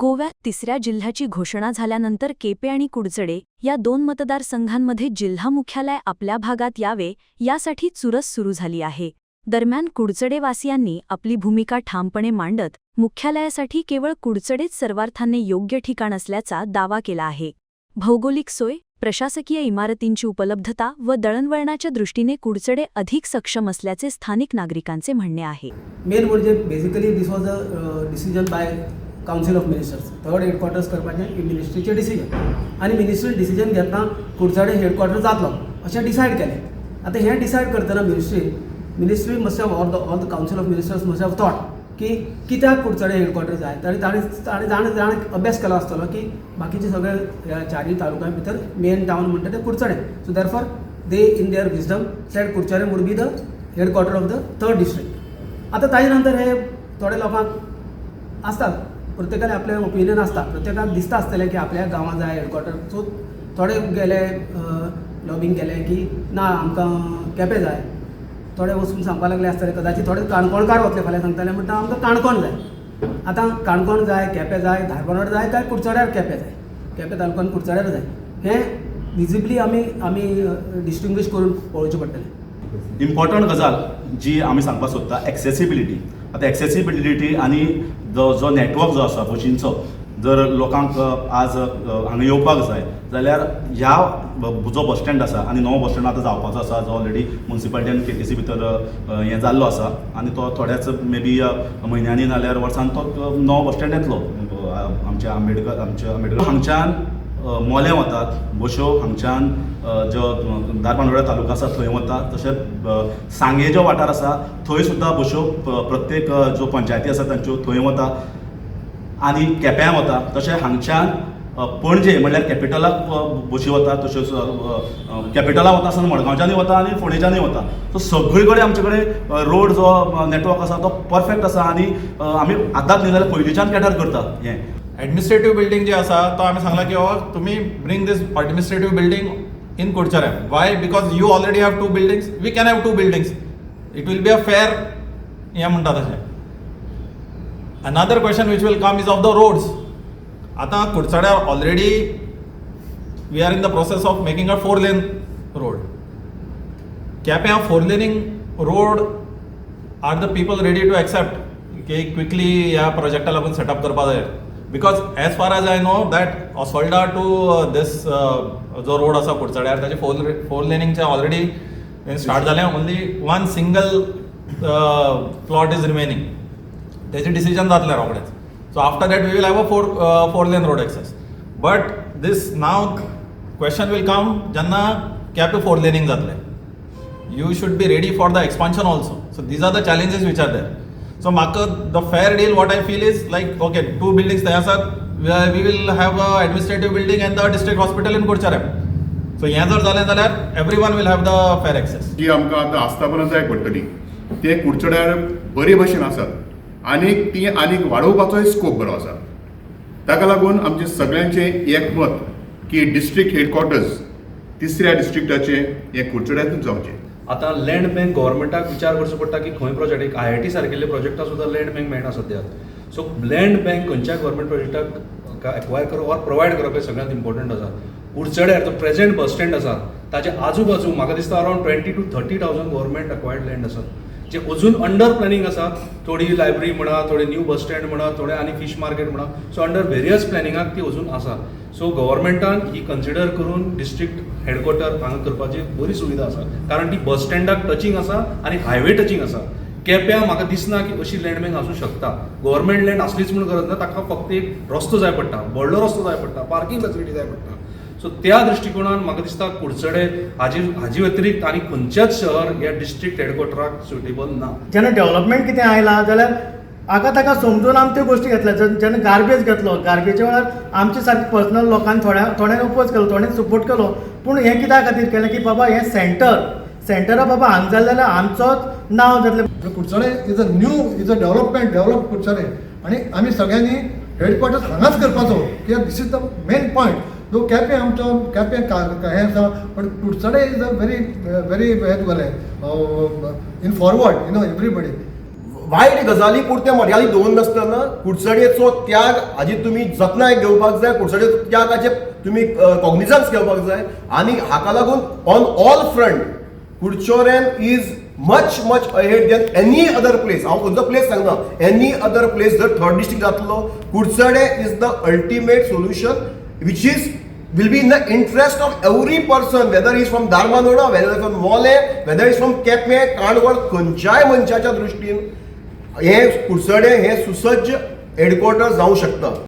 गोव्यात तिसऱ्या जिल्ह्याची घोषणा झाल्यानंतर केपे आणि कुडचडे या दोन मतदारसंघांमध्ये जिल्हा मुख्यालय आपल्या भागात यावे यासाठी चुरस सुरू झाली आहे. दरम्यान कुडचडेवासियांनी आपली भूमिका ठामपणे मांडत मुख्यालयासाठी केवळ कुडचडेच सर्वार्थाने योग्य ठिकाण असल्याचा दावा केला आहे. भौगोलिक सोय प्रशासकीय इमारतींची उपलब्धता व दळणवळणाच्या दृष्टीने कुडचडे अधिक सक्षम असल्याचे स्थानिक नागरिकांचे म्हणणे आहे. मेन म्हणजे basically this was a decision by council of ministers third headquarters करपाचें मिनिस्ट्रीचें डिसिजन आनी मिनिस्ट्री डिसिजन घेतना कुडचडे हेडक्वॉर्टर जातलो अशें डिसायड केलें आतां हें डिसायड करतना ministry ministry must have all the all the council of ministers must have thought की कित्याक कुडचडे हेडक्वॉर्टर जाय ताणें ताणें ताणें जाणें जाणें अभ्यास केलो आसतलो की बाकीचे सगळे ह्या चारय तालुक्यां भितर मेन टावन म्हणटा ते Kudchade so therefore they in their wisdom said Kudchade would be the headquarter of the third district आता ताजे नंतर हे थोडे लोकांक आसतात प्रत्येकाने आपल्या ओपिनियन आसता प्रत्येकाक दिसता आसतलें की आपल्या गांवांत जाय हेडक्वॉर्टर सो थोडे गेले लॉबिंग केलें की ना आमकां केपें जाय थोडे वचून सांगपाक लागले आसतले कदाचित थोडे काणकोणकार वतले फाल्यां सांगताले म्हणटा आमकां काणकोण जाय. आतां काणकोण जाय केपें जाय धारबांदोड जाय काय कुडचड्यार केपें जाय? केपें तालुक्यान कुडचड्यार जाय. हें विजिबली आमी आमी डिस्टिंग्वीश करून पळोवचें पडटलें इम्पॉर्टंट गजाल जी आमी सांगपाक सोदता एक्सेसिबिलिटी आतां एक्सेसिबिलिटी आनी जो जो नेटवर्क जो आसा बशींचो जर लोकांक आज हांगा येवपाक जाय जाल्यार ह्या जो बस स्टँड आसा आनी नवो बस स्टँड आतां जावपाचो आसा जो ऑलरेडी मुन्सिपालिटीन के टी सी भितर हें जाल्लो आसा आनी तो थोड्याच मे बी म्हयन्यांनी नाल्यार वर्सान तो नवो बस स्टँड येतलो. आमच्या आंबेडकर आमच्या आंबेडकर हांगच्यान मोले वतात बश्यो हांगच्यान जो धारबांदोडा तालुका आसा थंय वता तशेंच सांगे जो वाठार आसा थंय सुद्दां बश्यो प्रत्येक ज्यो पंचायती आसा तांच्यो थंय वता आनी केप्यां वता तशें हांगच्यान पणजे म्हणल्यार कॅपिटलाक बशी वता तश्योच कॅपिटला वता आसतना मडगांवच्यानूय वता आनी फोंडेच्यानूय वता. सो सगळे कडेन आमचे कडेन रोड जो नेटवर्क आसा तो परफेक्ट आसा आनी आमी आतांच न्ही जाल्यार पयलींच्यान कॅटर करता हें. ॲडमिनिस्ट्रेटिव्ह बिल्डिंग जे आसा तो आमी सांगला की हो तुमी bring this administrative building in कुडचऱ्या why because you already have two buildings we can have two buildings it will be a fair हें म्हणटा तशें another question which will come is of the roads आतां कुडचड्या already we are in the process of making a four lane road केप्यां four laning road are the people ready to accept की quickly ह्या प्रोजेक्टा लागून setup करपा जाय because as far as I know that ऑसोल्डा to this जो road आसा कुडचड्यार ताचे फोर फोर लेनिंगचे ऑलरेडी स्टार्ट जालें only one single plot is remaining तेजें डिसिजन जातलें रोखडेंच so after that we will have a four four lane road access but this now question will come जेन्ना कॅप टू फोर लेनींग जातलें you should be ready for the expansion also so these are the challenges which are there so म्हाका the fair deal what I feel is like okay two buildings थंय आसात we will have a administrative building and the district hospital in कुडचऱ्या so हें जर जालें जाल्यार everyone will have the fair access जी आमकां आतां आस्थापनां जाय पडटली ते कुडचड्यार बरे भशेन आसात आनीक ती आनीक वाडोवपाचोय स्कोप बरो आसा. ताका लागून आमचे सगळ्यांचे एकमत की डिस्ट्रिक्ट हेडक्वॉर्टर्स तिसऱ्या डिस्ट्रिक्टाचे हे कुडचड्यांतूच जावचें. आतां लँड बँक गव्हर्मेंटाक विचार करचो पडटा की खंय प्रोजेक्ट एक आय आय टी सारकेले प्रोजेक्टाक सुद्दां लँड बँक मेळना सद्याक सो लँड बँक खंयच्या गव्हर्मेंट प्रोजेक्टाक एक्वायर करप ऑर प्रोवायड करप हें सगळ्यांत इम्पॉर्टंट आसा उडचड्यार जो प्रेझेंट बस स्टँड आसा ताचे आजू बाजू म्हाका दिसता around twenty two thirty thousand government acquired land आसा जे अजून अंडर प्लॅनिंग आसा थोडी लायब्ररी म्हणा थोडे न्यू बस स्टँड म्हणा थोडे आनी फीश मार्केट म्हणा. सो अंडर वेरियस प्लॅनिंगाक ती अजून आसा सो गव्हर्मेंटान ही कन्सिडर करून डिस्ट्रिक्ट हेडक्वॉर्टर हांगा करपाची बरी सुविधा आसा कारण ती बस स्टँडाक टचींग आसा आनी हायवे टचींग आसा केप्यां म्हाका दिसना की अशी लँड बँक आसूं शकता. गव्हर्मेंट लँड असलीच म्हणून गरज ना ताका फक्त एक रस्तो जाय पडटा व्हडलो रस्तो जाय पडटा पार्किंग फेसिलिटी जाय पडटा. सो त्या दृश्टिकोनान म्हाका दिसता कुडचडे हाजी हाजी व्यतिरिक्त आनी खंयचेच शहर ह्या डिस्ट्रिक्ट हेडक्वॉर्टराक सुटेबल ना. जेन्ना डेव्हलपमेंट कितें आयलां जाल्यार हाका ताका समजून आमी त्यो गोश्टी घेतल्या. जेन्ना गार्बेज घेतलो. गार्बेजच्या वेळार आमचे सारके पर्सनल लोकांनी थोड्या थोड्यांनी उपोज केलो थोड्यांनी सपोर्ट केलो. पूण हें कित्या खातीर केलें की बाबा हें सेंटर सेंटरा बाबा हांगा जालें जाल्यार आमचोच नांव जातलें Kudchade is a new is a development develop Kudchade आनी आमी सगळ्यांनी हेडक्वॉर्टर्स हांगाच करपाचो कित्याक this is the main point जो केपें आमचो केपें हें आसा पण Kudchade is a very very हें तुगेलें in forward you know everybody वायट गजाली पुरते मर्यादित दवरून नासतना कुडचडेचो त्याग हाजी तुमी जतनाय घेवपाक जाय कुडचडेचो त्यागाचे तुमी कॉग्निजन्स घेवपाक जाय. आनी हाका लागून on all front Curchorem is much much ahead than any other place हांव खंयचो प्लेस सांगना एनी अदर प्लेस जर थर्ड डिस्ट्रिक्ट जातलो Kudchade is the ultimate solution which is will be in the interest of every person, whether he's from Dharmanoda, whether he's from Mole, whether he's from Kepe, Canacona खंयच्याय मनशाच्या दृश्टीन हे कुडचडे हे सुसज्ज हेडक्वॉर्टर जावं शकता.